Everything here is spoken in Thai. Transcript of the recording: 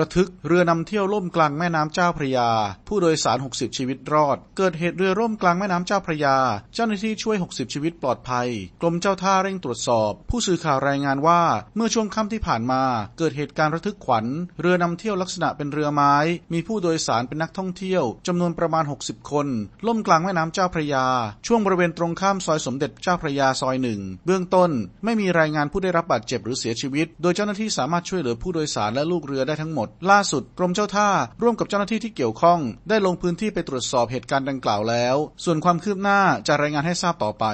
ระทึกเรือนำเที่ยวล่มกลางแม่น้ำเจ้าพระยา ผู้โดยสาร 60 ชีวิตรอด เกิดเหตุเรือร่มกลางแม่น้ำเจ้าพระยา เจ้าหน้าที่ช่วย 60 ชีวิตปลอดภัย กรมเจ้าท่าเร่งตรวจสอบ ผู้สื่อข่าวรายงานว่า เมื่อช่วงค่ำที่ผ่านมา เกิดเหตุการณ์ระทึกขวัญ เรือนำเที่ยวลักษณะเป็นเรือไม้ มีผู้โดยสารเป็นนักท่องเที่ยวจำนวนประมาณ 60 คน ล่มกลางแม่น้ำเจ้าพระยา ช่วงบริเวณตรงข้ามซอยสมเด็จเจ้าพระยาซอยหนึ่งเบื้องต้น ไม่มีรายงานผู้ได้รับบาดเจ็บหรือเสียชีวิต โดยเจ้าหน้าที่สามารถช่วยเหลือผู้โดยสารและลูกเรือได้ทั้งหมดล่าสุดกรมเจ้าท่า ร่วมกับเจ้าหน้าที่ที่เกี่ยวข้อง ได้ลงพื้นที่ไปตรวจสอบเหตุการณ์ดังกล่าวแล้ว ส่วนความคืบหน้าจะรายงานให้ทราบต่อไป